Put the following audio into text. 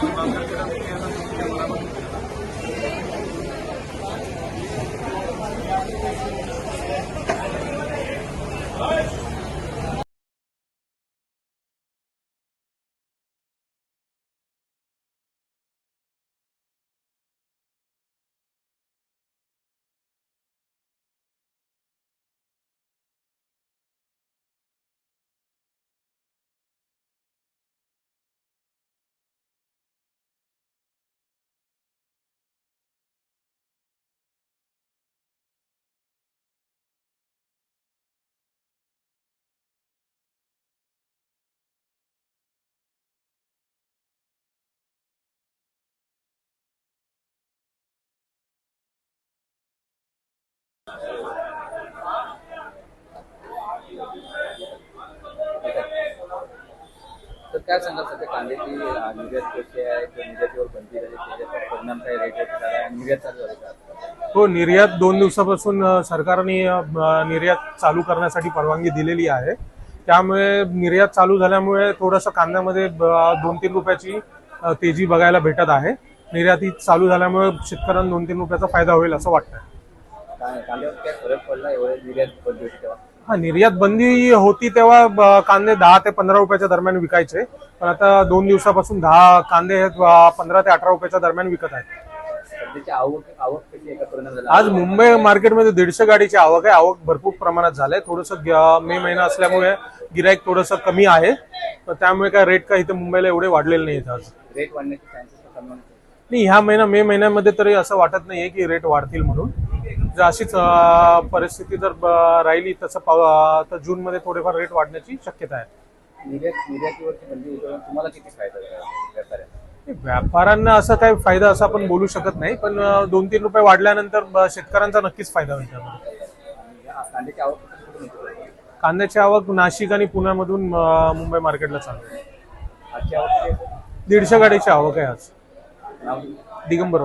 すいません。काय सांगाल सध्या कांद्याची निर्यात कशी आहे? किंवा निर्यातीवर बंदी झाली त्याचा परिणाम काय रेट झाला? आणि निर्यात चालू झाली का हो निर्यात दोन दिवसापासून अ, सरकारने अ, निर्यात चालू करण्यासाठी परवानगी दिलेली आहे. त्यामुळे निर्यात चालू झाल्यामुळे थोडंसं कांद्यामध्ये ब- दोन तीन रुपयाची अ, तेजी बघायला भेटत आहे. निर्याती चालू झाल्यामुळे शेतकऱ्यांना दोन तीन रुपयाचा फायदा होईल असं वाटतं का- कांद्यावर काय फरक पडला एवढे निर्यात बंदी होती तेव्हा हा निर्यात बंदी होती तेव्हा कांदे दहा ते पंधरा रुपयाच्या दरम्यान विकायचे. पण आता दोन दिवसापासून दहा कांदे हे पंधरा ते अठरा रुपयाच्या दरम्यान विकत आहेत. आज मुंबई मार्केटमध्ये दीडशे गाडीची आवक आहे. आवक भरपूर प्रमाणात झालंय. थोडंसं मे महिना असल्यामुळे गिराईक थोडंसं कमी आहे. तर त्यामुळे काय रेट काय इथे मुंबईला एवढे वाढलेले नाहीत आज. रेट वाढण्याचे चान्सेस. नाही ह्या महिना मे महिन्यामध्ये तरी असं वाटत नाहीये की रेट वाढतील म्हणून. जर अशीच अं, परिस्थिती जर राहिली तसं पाव- तर जून मध्ये थोडेफार रेट वाढण्याची शक्यता आहे. निर्यात निर्यातीवरची बंदी होती तुम्हाला किती फायदा झाला व्यापाऱ्यांना? व्यापाऱ्यांना असं काही फायदा असं आपण बोलू शकत नाही पण दोन तीन रुपये वाढल्यानंतर ब- शेतकऱ्यांचा नक्कीच फायदा होईल त्यामध्ये. या कांद्याची आवक कुठून होती? कांद्याची आवक नाशिक आणि पुण्यामधून अं, मुंबई मार्केटला चालू आहे. आजची आवक किती आहे? दीडशे गाडीची आवक आहे आज. नाव? दिगंबर